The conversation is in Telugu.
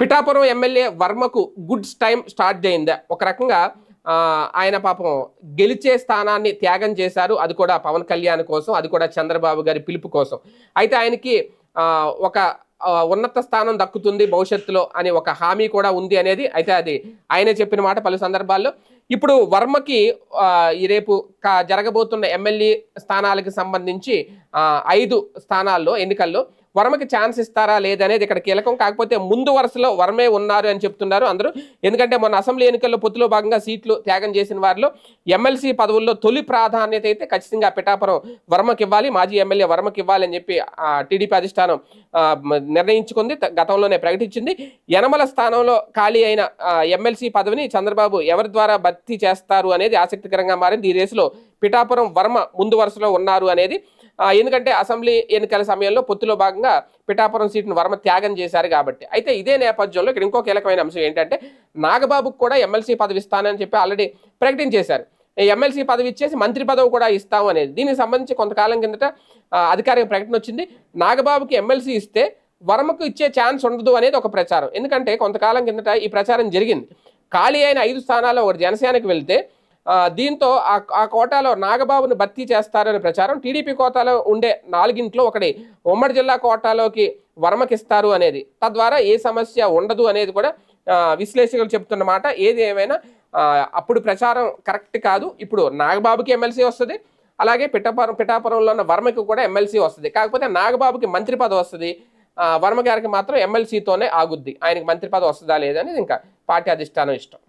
పిఠాపురం ఎమ్మెల్యే వర్మకు గుడ్స్ టైం స్టార్ట్ చేయిందా? ఒక రకంగా ఆయన పాపం గెలిచే స్థానాన్ని త్యాగం చేశారు. అది కూడా పవన్ కళ్యాణ్ కోసం అది కూడా చంద్రబాబు గారి పిలుపు కోసం. అయితే ఆయనకి ఒక ఉన్నత స్థానం దక్కుతుంది భవిష్యత్తులో అని ఒక హామీ కూడా ఉంది అనేది అయితే అది ఆయనే చెప్పిన మాట పలు సందర్భాల్లో. ఇప్పుడు వర్మకి ఈ రేపు కా- జరగబోతున్న ఎమ్మెల్యే స్థానాలకు సంబంధించి ఐదు స్థానాల్లో ఎన్నికల్లో వర్మకి ఛాన్స్ ఇస్తారా లేదనేది ఇక్కడ కీలకం. కాకపోతే ముందు వరుసలో వర్మే ఉన్నారు అని చెప్తున్నారు అందరూ. ఎందుకంటే మొన్న అసెంబ్లీ ఎన్నికల్లో పొత్తులో భాగంగా సీట్లు త్యాగం చేసిన వారిలో ఎమ్మెల్సీ పదవుల్లో తొలి ప్రాధాన్యత అయితే ఖచ్చితంగా పిఠాపురం వర్మకి ఇవ్వాలి మాజీ ఎమ్మెల్యే వర్మకి ఇవ్వాలి అని చెప్పి టీడీపీ అధిష్టానం నిర్ణయించుకుంది. త- గతంలోనే ప్రకటించింది. యనమల స్థానంలో ఖాళీ అయిన ఎమ్మెల్సీ పదవిని చంద్రబాబు ఎవరి ద్వారా భర్తీ చేస్తారు అనేది ఆసక్తికరంగా మారింది. ఈ రేసులో పిఠాపురం వర్మ ముందు వరుసలో ఉన్నారు అనేది ఎందుకంటే అసెంబ్లీ ఎన్నికల సమయంలో పొత్తులో భాగంగా పిఠాపురం సీటును వర్మ త్యాగం చేశారు కాబట్టి. అయితే ఇదే నేపథ్యంలో ఇక్కడ ఇంకో కీలకమైన అంశం ఏంటంటే నాగబాబుకు కూడా ఎమ్మెల్సీ పదవి ఇస్తానని చెప్పి ఆల్రెడీ ప్రకటించేశారు. ఎమ్మెల్సీ పదవి ఇచ్చేసి మంత్రి పదవి కూడా ఇస్తాం అనేది. దీనికి సంబంధించి కొంతకాలం కిందట అధికారిక ప్రకటన వచ్చింది. నాగబాబుకి ఎమ్మెల్సీ ఇస్తే వర్మకు ఇచ్చే ఛాన్స్ ఉండదు అనేది ఒక ప్రచారం. ఎందుకంటే కొంతకాలం కిందట ఈ ప్రచారం జరిగింది. ఖాళీ అయిన ఐదు స్థానాల్లో ఒకటి జనసేనకి వెళ్తే దీంతో ఆ ఆ కోటాలో నాగబాబును భర్తీ చేస్తారనే ప్రచారం టీడీపీ కోటాలో ఉండే నాలుగింట్లో ఒకటి ఉమ్మడి జిల్లా కోటాలోకి వర్మకిస్తారు అనేది. తద్వారా ఏ సమస్య ఉండదు అనేది కూడా విశ్లేషకులు చెప్తున్నమాట ఏది ఏమైనా అప్పుడు ప్రచారం కరెక్ట్ కాదు. ఇప్పుడు నాగబాబుకి ఎమ్మెల్సీ వస్తుంది. అలాగే పిఠాపురం పిఠాపురంలో ఉన్న వర్మకి కూడా ఎమ్మెల్సీ వస్తుంది. కాకపోతే నాగబాబుకి మంత్రి పదవి వస్తుంది. వర్మ గారికి మాత్రం ఎమ్మెల్సీతోనే ఆగుద్ది. ఆయనకి మంత్రి పదవి వస్తుందా లేదని ఇంకా పార్టీ అధిష్టానం ఇష్టం.